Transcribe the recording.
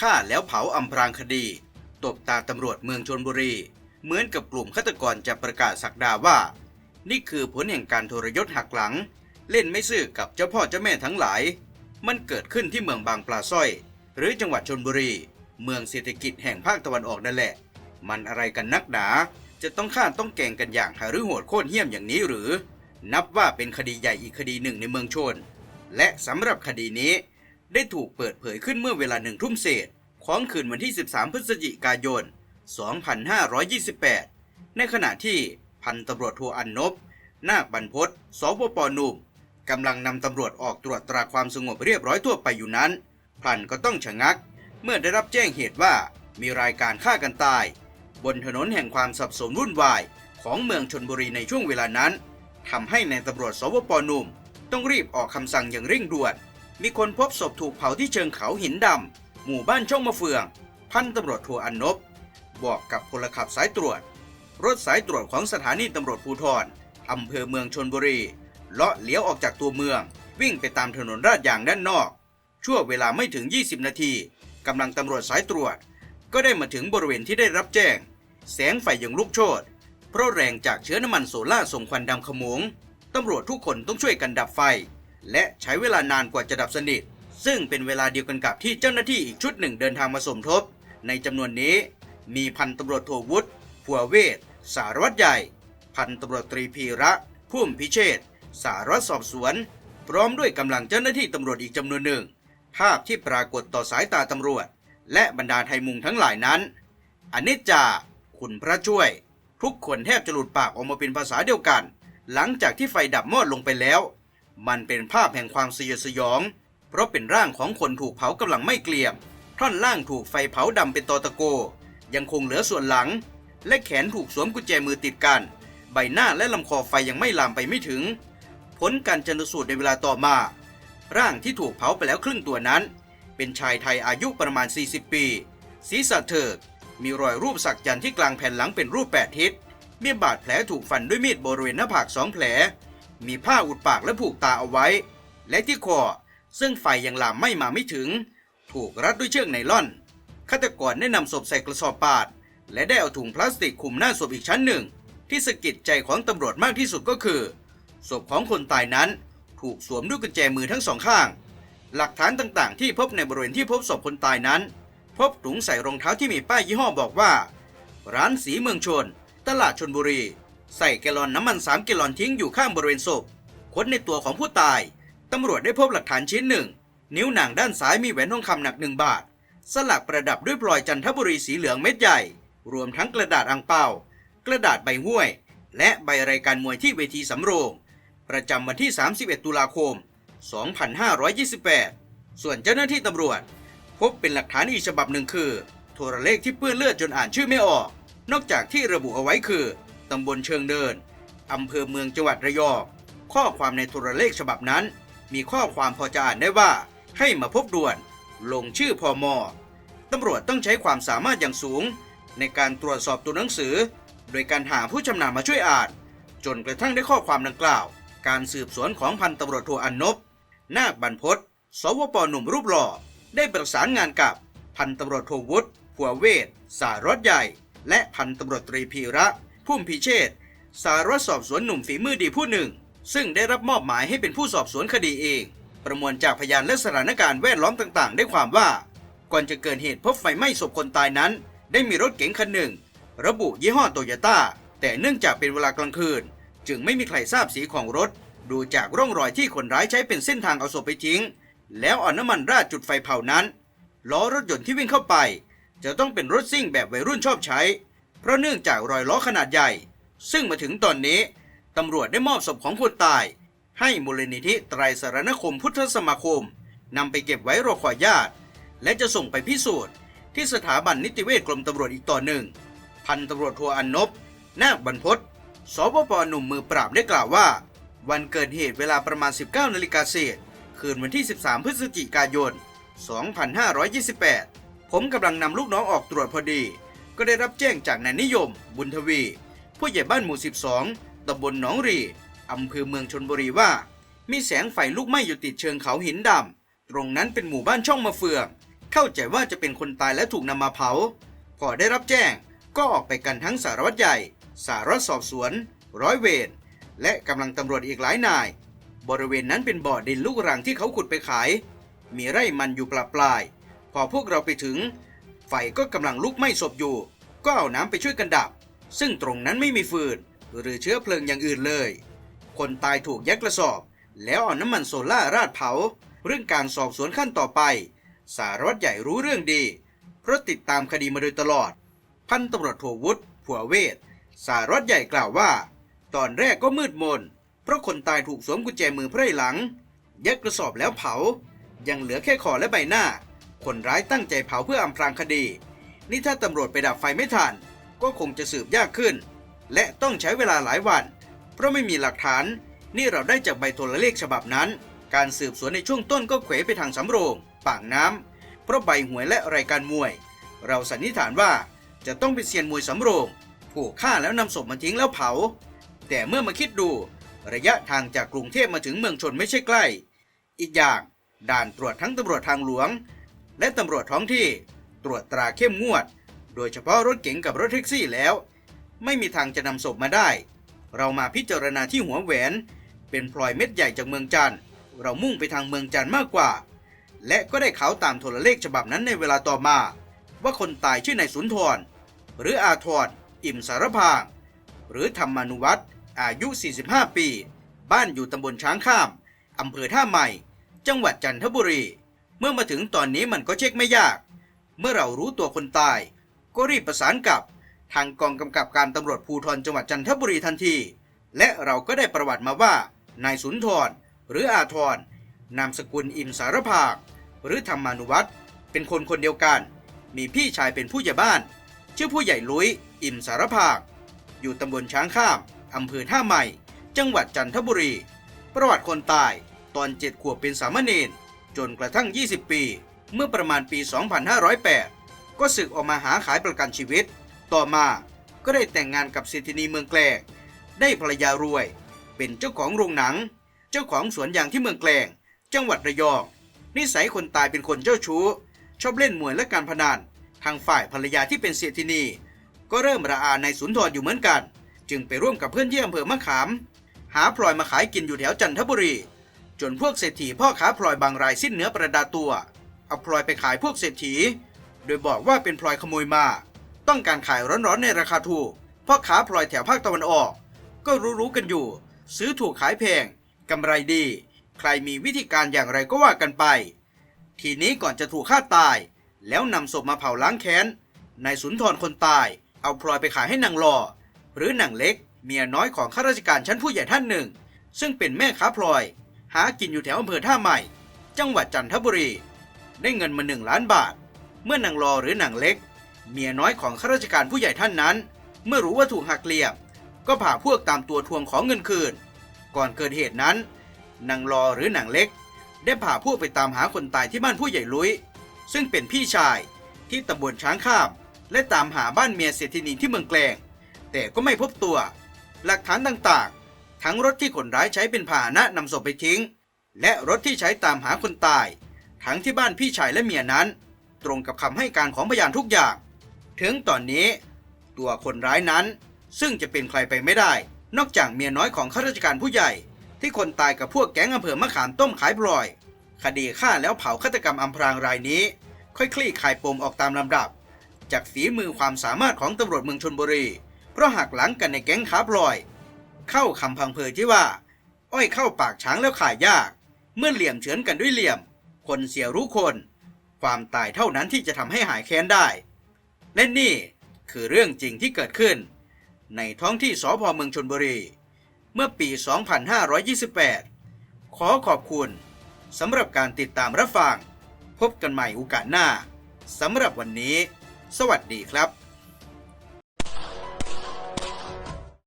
ฆ่าแล้วเผาอำพรางคดี ตบตาตำรวจเมืองชนบุรี เหมือนกับกลุ่มฆาตกรจะประกาศสักดาว่า นี่คือผลแห่งการทรยศหักหลัง เล่นไม่ซื่อกับเจ้าพ่อเจ้าแม่ทั้งหลาย มันเกิดขึ้นที่เมืองบางปลาสร้อย หรือจังหวัดชนบุรี เมืองเศรษฐกิจแห่งภาคตะวันออกนั่นแหละ มันอะไรกันนักหนา จะต้องฆ่าต้องแกงกันอย่างหารือโหดโค่นเหี้ยมอย่างนี้หรือ นับว่าเป็นคดีใหญ่อีกคดีหนึ่งในเมืองชน และสำหรับคดีนี้ ได้ถูกเปิดเผยขึ้นเมื่อเวลาหนึ่งทุ่มเศษ ของคืนวันที่ 13 พฤศจิกายน 2528 ในขณะที่พันตำรวจโทอันนบ นาคบรรพตสวปนุ่มกำลังนำตำรวจออกตรวจตราความสงบเรียบร้อยทั่วไปอยู่นั้นพลันก็ต้องชะงัก เมื่อได้รับแจ้งเหตุว่ามีรายการฆ่ากันตาย บนถนนแห่งความสับสนวุ่นวายของเมืองชนบุรีในช่วงเวลานั้นทำให้ในตำรวจสวปนุ่ม ต้องรีบออกคำสั่งอย่างเร่งด่วน มีคนพบศพถูกเผาที่เชิงเขาหินดำ หมู่บ้านช่องมะเฟือง พันตำรวจโทอันนบ บอกกับพลขับสายตรวจ รถสายตรวจของสถานีตำรวจภูธรอำเภอเมืองชนบุรี เลาะเลี้ยวออกจากตัวเมือง วิ่งไปตามถนนราดยางด้านนอก ชั่วเวลาไม่ถึง 20 นาทีกำลังตำรวจสายตรวจ ก็ได้มาถึงบริเวณที่ได้รับแจ้ง แสงไฟยังลุกโชนเพราะแรงจากเชื้อน้ำมันโซล่าส่งควันดำขโมงตำรวจทุกคนต้องช่วยกันดับไฟ และใช้เวลานานกว่าจะดับสนิท ซึ่งเป็นเวลาเดียวกันกับที่เจ้าหน้าที่อีกชุดหนึ่งเดินทางมาสมทบ ในจำนวนนี้มีพันตำรวจโทวุฒิผัวเวศสารวัตรใหญ่ พันตำรวจตรีพีระพุ่มพิเชษสารวัตรสอบสวน พร้อมด้วยกำลังเจ้าหน้าที่ตำรวจอีกจำนวนหนึ่ง ภาพที่ปรากฏต่อสายตาตำรวจ และบรรดาไทยมุงทั้งหลายนั้นอนิจจา คุณพระช่วย ทุกคนแทบจะหลุดปากออกมาเป็นภาษาเดียวกัน หลังจากที่ไฟดับมอดลงไปแล้ว มันเป็นภาพแห่งความสยดสยอง เพราะเป็นร่างของคนถูกเผากำลังไม่เกลี่ยม ท่อนล่างถูกไฟเผาดำเป็นตอตะโก ยังคงเหลือส่วนหลัง และแขนถูกสวมกุญแจมือติดกัน ใบหน้าและลำคอไฟยังไม่ลามไปไม่ถึง ผลการชันสูตรในเวลาต่อมา ร่างที่ถูกเผาไปแล้วครึ่งตัวนั้น เป็นชายไทยอายุประมาณ 40 ปี ศีรษะเถิกมีรอยรูปสักยันที่กลางแผ่นหลังเป็นรูปแปดทิศมีบาดแผลถูกฟันด้วยมีดบริเวณหน้าผากสองแผล มีผ้าอุดปากและผูกตาเอาไว้ และที่คอซึ่งไฟยังลามไม่มาไม่ถึง ถูกรัดด้วยเชือกไนล่อนฆาตกรได้นำศพใส่กระสอบปาด และได้เอาถุงพลาสติกคลุมหน้าศพอีกชั้นหนึ่ง ที่สะกิดใจของตำรวจมากที่สุดก็คือศพของคนตายนั้นถูกสวมด้วยกุญแจมือทั้งสองข้าง หลักฐานต่างๆ ที่พบในบริเวณที่พบศพคนตายนั้น พบถุงใส่รองเท้าที่มีป้ายยี่ห้อบอกว่า ร้านสีเมืองชน ตลาดชนบุรี ใส่แกลลอนน้ำมันสามแกลลอนทิ้งอยู่ข้างบริเวณศพ ค้นในตัวของผู้ตาย ตำรวจได้พบหลักฐานชิ้นหนึ่ง นิ้วหนังด้านซ้ายมีแหวนทองคำหนักหนึ่งบาท สลักประดับด้วยพลอยจันทบุรีสีเหลืองเม็ดใหญ่ รวมทั้งกระดาษอังเปา กระดาษใบห้วย และใบรายการมวยที่เวทีสำโรง ประจำวันที่ 31 ตุลาคม 2528 ส่วนเจ้าหน้าที่ตำรวจ พบเป็นหลักฐานอีกฉบับหนึ่งคือ โทรเลขที่เปื้อนเลือดจนอ่านชื่อไม่ออก นอกจากที่ระบุเอาไว้คือ ตำบลเชิงเดิน อำเภอเมืองจังหวัดระยอง ข้อความในโทรเลขฉบับนั้น มีข้อความพอจะอ่านได้ว่า ให้มาพบด่วน ลงชื่อพอมอตำรวจต้องใช้ความสามารถอย่างสูง ในการตรวจสอบตัวหนังสือ โดยการหาผู้ชำนาญมาช่วยอ่าน จนกระทั่งได้ข้อความดังกล่าว การสืบสวนของพันตำรวจโทอันนบนาคบรรพตสวปหนุ่มรูปหล่อ ได้ประสานงานกับพันตำรวจโทวุฒิผัวเวศสารวัตรใหญ่ และพันตำรวจตรีพีระ พุ่มพิเชษสารวัตรสอบสวนหนุ่มฝีมือดีผู้หนึ่ง ซึ่งได้รับมอบหมายให้เป็นผู้สอบสวนคดีเอง ประมวลจากพยานและสถานการณ์แวดล้อมต่างๆ ได้ความว่า ก่อนจะเกิดเหตุพบไฟไหม้ศพคนตายนั้น ได้มีรถเก๋งคันหนึ่ง ระบุยี่ห้อโตโยต้าแต่เนื่องจากเป็นเวลากลางคืน จึงไม่มีใครทราบสีของรถ ดูจากร่องรอยที่คนร้ายใช้เป็นเส้นทางเอาศพไปทิ้ง แล้วเอาน้ำมันราดจุดไฟเผานั้นล้อรถยนต์ที่วิ่งเข้าไป จะต้องเป็นรถซิ่งแบบวัยรุ่นชอบใช้ เพราะเนื่องจากรอยล้อขนาดใหญ่ ซึ่งมาถึงตอนนี้ตำรวจได้มอบศพของคนตาย ให้มูลนิธิไตรสารณคมพุทธสมาคมนำไปเก็บไว้รอขอญาติ และจะส่งไปพิสูจน์ที่สถาบันนิติเวชกรมตำรวจอีกต่อหนึ่ง พันตำรวจโทอันนบนาคบรรพตสปปหนุ่มมือปราบได้กล่าวว่า วันเกิดเหตุเวลาประมาณ 19นาฬิกาเศษคืนวันที่ 13 พฤศจิกายน 2528 ผมกำลังนำลูกน้องออกตรวจพอดี ก็ได้รับแจ้งจากนายนิยม บุญทวี ผู้ใหญ่บ้านหมู่ 12ตำบลหนองรีอำเภอเมืองชนบุรีว่า มีแสงไฟลุกไหม้อยู่ติดเชิงเขาหินดำตรงนั้นเป็นหมู่บ้านช่องมะเฟืองเข้าใจว่าจะเป็นคนตายและถูกนำมาเผา พอได้รับแจ้งก็ออกไปกันทั้งสารวัตรใหญ่ สารวัตรสอบสวน ร้อยเวรและกำลังตำรวจอีกหลายนาย บริเวณนั้นเป็นบ่อดินลูกรังที่เขาขุดไปขาย มีไร่มันอยู่ปลาปลาย พอพวกเราไปถึง ไฟก็กำลังลุกไหม้ศพอยู่ ก็เอาน้ำไปช่วยกันดับ ซึ่งตรงนั้นไม่มีฟืน หรือเชื้อเพลิงอย่างอื่นเลย คนตายถูกยัดกระสอบ แล้วเอาน้ำมันโซล่าราดเผา เรื่องการสอบสวนขั้นต่อไป สารวัตรใหญ่รู้เรื่องดี เพราะติดตามคดีมาโดยตลอด พันตำรวจโทวุฒิผัวเวทสารวัตรใหญ่กล่าวว่า ตอนแรกก็มืดมน เพราะคนตายถูกสวมกุญแจมือไพร่หลังยัดกระสอบแล้วเผา ยังเหลือแค่คอและใบหน้า คนร้ายตั้งใจเผาเพื่ออำพรางคดี นี่ถ้าตำรวจไปดับไฟไม่ทัน ก็คงจะสืบยากขึ้น และต้องใช้เวลาหลายวัน เพราะไม่มีหลักฐาน นี่เราได้จากใบโทรเลขฉบับนั้น การสืบสวนในช่วงต้นก็เขวไปทางสำโรงปากน้ำเพราะใบหวยและรายการมวย เราสันนิษฐานว่าจะต้องเป็นเซียนมวยสำโรงผูกฆ่าแล้วนำศพมาทิ้งแล้วเผา แต่เมื่อมาคิดดู ระยะทางจากกรุงเทพมาถึงเมืองชนไม่ใช่ใกล้ อีกอย่างด่านตรวจทั้งตำรวจทางหลวง และตำรวจท้องที่ตรวจตราเข้มงวด โดยเฉพาะรถเก๋งกับรถแท็กซี่แล้ว ไม่มีทางจะนำศพมาได้ เรามาพิจารณาที่หัวแหวน เป็นพลอยเม็ดใหญ่จากเมืองจันทร์เรามุ่งไปทางเมืองจันทร์มากกว่า และก็ได้ข่าวตามโทรเลขฉบับนั้นในเวลาต่อมา ว่าคนตายชื่อนายสุนทร หรืออาทรอิ่มสารพาง หรือธรรมานุวัตรอายุ 45 ปี บ้านอยู่ตำบลช้างข้ามอำเภอท่าใหม่ จังหวัดจันทบุรี เมื่อมาถึงตอนนี้มันก็เช็คไม่ยาก เมื่อเรารู้ตัวคนตาย ก็รีบประสานกับ ทางกองกำกับการตำรวจภูธรจังหวัดจันทบุรีทันที และเราก็ได้ประวัติมาว่านายสุนทรหรืออาทรนามสกุลอิมสารภาค หรือธรรมานุวัตรเป็นคนคนเดียวกัน มีพี่ชายเป็นผู้ใหญ่บ้าน ชื่อผู้ใหญ่ลุยอิมสารภาค อยู่ตำบลช้างข้ามอำเภอท่าใหม่ จังหวัดจันทบุรี ประวัติคนตายตอนเจ็ดขวบเป็นสามเณร จนกระทั่ง 20 ปี เมื่อประมาณปี 2508 ก็สึกออกมาหาขายประกันชีวิต ต่อมาก็ได้แต่งงานกับเศรษฐินีเมืองแกลงได้ภรรยารวย เป็นเจ้าของโรงหนัง เจ้าของสวนยางที่เมืองแกลง จังหวัดระยอง นิสัยคนตายเป็นคนเจ้าชู้ ชอบเล่นมวยและการพนัน ทางฝ่ายภรรยาที่เป็นเศรษฐินี ก็เริ่มระอาในสุนทรอยู่เหมือนกัน จึงไปร่วมกับเพื่อนที่อำเภอมะขาม หาพลอยมาขายกินอยู่แถวจันทบุรี จนพวกเศรษฐีพ่อค้าพลอยบางรายสิ้นเนื้อประดาตัว เอาพลอยไปขายพวกเศรษฐี โดยบอกว่าเป็นพลอยขโมยมา ต้องการขายร้อนๆในราคาถูก พ่อค้าพลอยแถวภาคตะวันออก ก็รู้ๆกันอยู่ ซื้อถูกขายแพงกำไรดี ใครมีวิธีการอย่างไรก็ว่ากันไป ทีนี้ก่อนจะถูกฆ่าตาย แล้วนำศพมาเผาล้างแค้น นายสุนทรคนตาย เอาพลอยไปขายให้นางรอหรือนางเล็ก เมียน้อยของข้าราชการชั้นผู้ใหญ่ท่านหนึ่ง ซึ่งเป็นแม่ค้าพลอย หากินอยู่แถวอำเภอท่าใหม่ จังหวัดจันทบุรี ได้เงินมาหนึ่งล้านบาท เมื่อนางรอหรือนางเล็ก เมียน้อยของข้าราชการผู้ใหญ่ท่านนั้น เมื่อรู้ว่าถูกหักเหลี่ยมก็พาพวกตามตัวทวงของเงินคืน ก่อนเกิดเหตุนั้นนางรอหรือนางเล็ก ได้พาพวกไปตามหาคนตายที่บ้านผู้ใหญ่ลุยซึ่งเป็นพี่ชายที่ตำบลช้างข้าม และตามหาบ้านเมียเศรษฐินีที่เมืองแกลงแต่ก็ไม่พบตัว หลักฐานต่างๆ ทั้งรถที่คนร้ายใช้เป็นพาหนะนำศพไปทิ้ง และรถที่ใช้ตามหาคนตาย ทั้งที่บ้านพี่ชายและเมียนั้น ตรงกับคำให้การของพยานทุกอย่าง ถึงตอนนี้ ตัวคนร้ายนั้น ซึ่งจะเป็นใครไปไม่ได้ นอกจากเมียน้อยของข้าราชการผู้ใหญ่ ที่คนตายกับพวกแก๊งอำเภอมะขามต้มขายพลอย คดีฆ่าแล้วเผาฆาตกรรมอำพรางรายนี้ ค่อยคลี่คลายปมออกตามลำดับ จากฝีมือความสามารถของตำรวจเมืองชนบุรี เพราะหักหลังกันในแก๊งค้าพลอย เข้าคำพังเพยที่ว่า อ้อยเข้าปากช้างแล้วขายยาก เมื่อเหลี่ยมเฉือนกันด้วยเหลี่ยม คนเสียรู้คน ความตายเท่านั้นที่จะทำให้หายแค้นได้ และนี่คือเรื่องจริงที่เกิดขึ้น ในท้องที่สพเมืองชนบุรี เมื่อปี 2528 ขอขอบคุณสำหรับการติดตามรับฟัง พบกันใหม่โอกาสหน้าสำหรับวันนี้ สวัสดีครับ